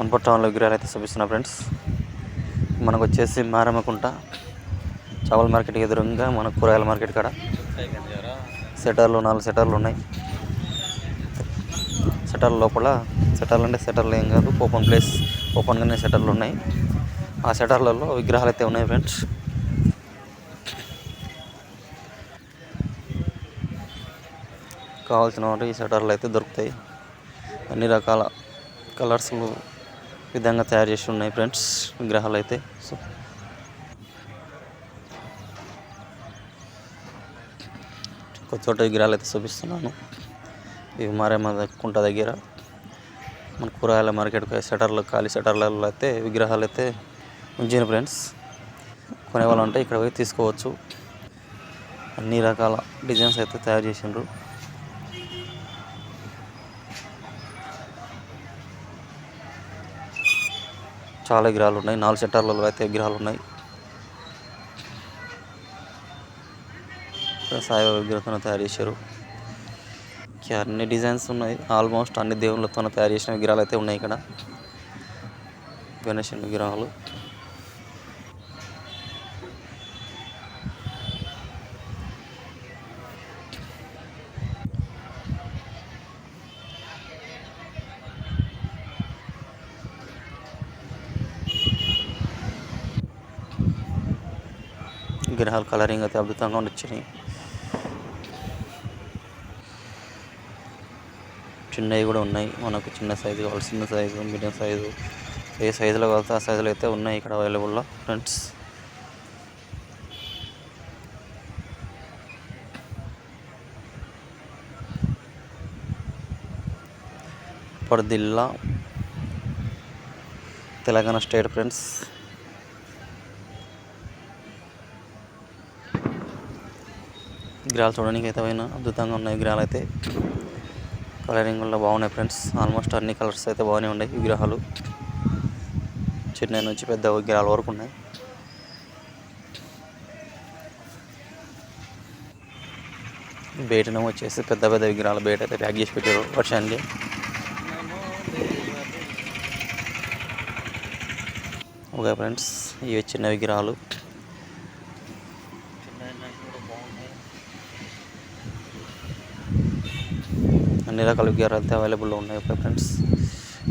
వన్పట్ టౌన్లో విగ్రహాలు అయితే చూపిస్తున్నా ఫ్రెండ్స్. మనకు వచ్చేసి మారమ్మకుంట చేపల మార్కెట్ ఎదురుగా మన కూరగాయల మార్కెట్ కాడ. సెటర్లు నాలుగు సెటర్లు ఉన్నాయి. సెటర్ల లోపల సెటర్లు అంటే సెటర్లు ఏం కాదు ఓపెన్ ప్లేస్ ఓపెన్గానే సెటర్లు ఉన్నాయి. ఆ సెటర్లలో విగ్రహాలు అయితే ఉన్నాయి ఫ్రెండ్స్. కావాల్సిన వాటి ఈ సెటర్లు అయితే దొరుకుతాయి. అన్ని రకాల కలర్స్లు విధంగా తయారు చేసి ఉన్నాయి ఫ్రెండ్స్ విగ్రహాలు అయితే. సో కొత్త చోట విగ్రహాలు అయితే చూపిస్తున్నాను. ఇవి మారేమ కుంట దగ్గర. మన కూరగాయల మార్కెట్ షటర్లు ఖాళీ షటర్లలో అయితే విగ్రహాలు అయితే ఉంచాను ఫ్రెండ్స్. కొనేవాళ్ళు ఉంటే ఇక్కడ పోయి తీసుకోవచ్చు. అన్ని రకాల డిజైన్స్ అయితే తయారు చేసిండ్రు. చాలా విగ్రహాలు ఉన్నాయి. నాలుగు సెంటర్లలో అయితే విగ్రహాలు ఉన్నాయి. ఇక్కడ సాయిబాబా విగ్రహంతో తయారు చేశారు. అన్ని డిజైన్స్ ఉన్నాయి. ఆల్మోస్ట్ అన్ని దేవుళ్ళతో తయారు చేసిన విగ్రహాలు అయితే ఉన్నాయి ఇక్కడ. గణేష్ విగ్రహాలు. విగ్రహాలు కలరింగ్ అయితే అద్భుతంగా వచ్చినాయి చిన్నవి కూడా ఉన్నాయి. మనకు చిన్న సైజు కావాలి చిన్న సైజు మీడియం సైజు ఏ సైజులో కావాలి ఆ సైజులో అయితే ఉన్నాయి ఇక్కడ అవైలబుల్లో ఫ్రెండ్స్. పర్దిల్లా తెలంగాణ స్టేట్ ఫ్రెండ్స్. విగ్రహాలు చూడడానికి అయితే పోయినా. అద్భుతంగా ఉన్నాయి విగ్రహాలు అయితే. కలరింగ్ వల్ల బాగున్నాయి ఫ్రెండ్స్ ఆల్మోస్ట్ అన్ని కలర్స్ అయితే బాగానే ఉన్నాయి విగ్రహాలు. చిన్న నుంచి పెద్ద విగ్రహాల వరకు ఉన్నాయి. బయటనేమో వచ్చేసి పెద్ద పెద్ద విగ్రహాలు బయట అయితే ప్యాక్ చేసి పెట్టారు వర్షానికి. ఓకే ఫ్రెండ్స్ ఇవి చిన్న విగ్రహాలు. అన్ని రకాల విగ్రహాలు అయితే అవైలబుల్లో ఉన్నాయి. ఓకే ఫ్రెండ్స్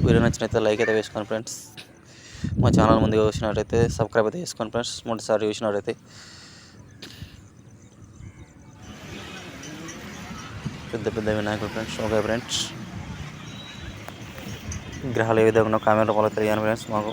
వీడియో నచ్చినైతే లైక్ అయితే వేసుకోండి ఫ్రెండ్స్. మా ఛానల్ ముందుగా చూసినట్టయితే సబ్స్క్రైబ్ అయితే చేసుకోండి ఫ్రెండ్స్. మొదటిసారి చూసినట్టయితే పెద్ద పెద్ద వినాయకుడు ఫ్రెండ్స్. ఓకే ఫ్రెండ్స్ విగ్రహాలు ఏ విధంగా కామెంట్ రూపంలో తెలియాలి ఫ్రెండ్స్ మాకు.